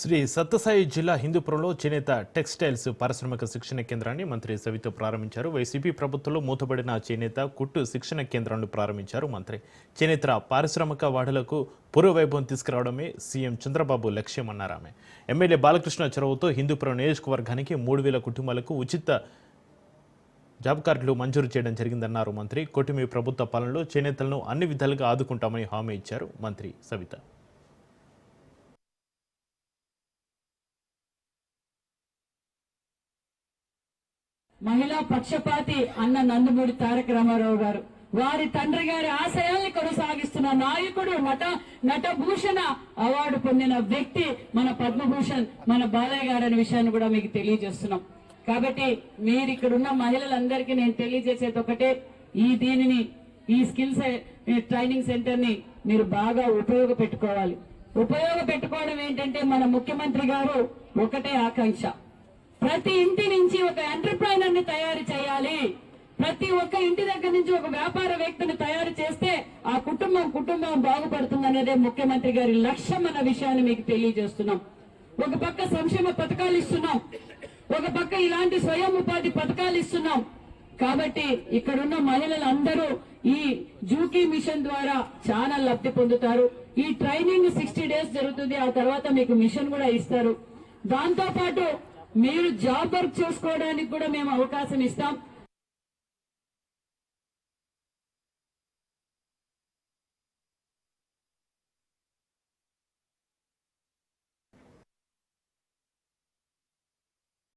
శ్రీ సత్యసాయి జిల్లా హిందూపురంలో చేనేత టెక్స్టైల్స్ పారిశ్రామిక శిక్షణ కేంద్రాన్ని మంత్రి సవిత ప్రారంభించారు. వైసీపీ ప్రభుత్వంలో మూతబడిన చేనేత కుట్టు శిక్షణ కేంద్రాన్ని ప్రారంభించారు మంత్రి. చేనేత పారిశ్రామిక వాడలకు పూర్వవైభవం తీసుకురావడమే సీఎం చంద్రబాబు లక్ష్యమన్నారు ఆమె. ఎమ్మెల్యే బాలకృష్ణ చొరవతో హిందూపురం నియోజకవర్గానికి మూడు వేల కుటుంబాలకు ఉచిత జాబ్ కార్డులు మంజూరు చేయడం జరిగిందన్నారు మంత్రి. కూటమి ప్రభుత్వ పాలనలో చేనేతలను అన్ని విధాలుగా ఆదుకుంటామని హామీ ఇచ్చారు మంత్రి సవిత. మహిళా పక్షపాతి అన్న నందమూరి తారక రామారావు గారు. వారి తండ్రి గారి ఆశయాల్ని కొనసాగిస్తున్న నాయకుడు నట నటభూషణ అవార్డు పొందిన వ్యక్తి మన పద్మభూషణ్ మన బాలయ్య గారు అనే విషయాన్ని కూడా మీకు తెలియజేస్తున్నాం. కాబట్టి మీరు ఇక్కడున్న మహిళలందరికీ నేను తెలియజేసేది ఒకటే ఈ దీనిని ఈ స్కిల్స్ ట్రైనింగ్ సెంటర్ని మీరు బాగా ఉపయోగపెట్టుకోవాలి. ఉపయోగపెట్టుకోవడం ఏంటంటే మన ముఖ్యమంత్రి గారు ఒకటే ఆకాంక్ష. ప్రతి ఇంటి నుంచి ఒక ఎంటర్ప్రైజ్ వ్యక్తిని తయారు చేయాలి. ప్రతి ఒక్క ఇంటి దగ్గర నుంచి ఒక వ్యాపార వ్యక్తిని తయారు చేస్తే ఆ కుటుంబం కుటుంబం బాగుపడుతుంది అనేదే ముఖ్యమంత్రి గారి లక్ష్యం అన్న విషయాన్ని మీకు తెలియజేస్తున్నాం. ఒక పక్క సంక్షేమ పథకాలు ఇస్తున్నాం. ఒక పక్క ఇలాంటి స్వయం ఉపాధి పథకాలు ఇస్తున్నాం. కాబట్టి ఇక్కడున్న మహిళలందరూ ఈ జూకీ మిషన్ ద్వారా చాలా లబ్ధి పొందుతారు. ఈ ట్రైనింగ్ సిక్స్టీ డేస్ జరుగుతుంది. ఆ తర్వాత మీకు మిషన్ కూడా ఇస్తారు. దాంతో పాటు మీరు జాబ్ వర్క్ చేసుకోవడానికి కూడా మేము అవకాశం ఇస్తాం.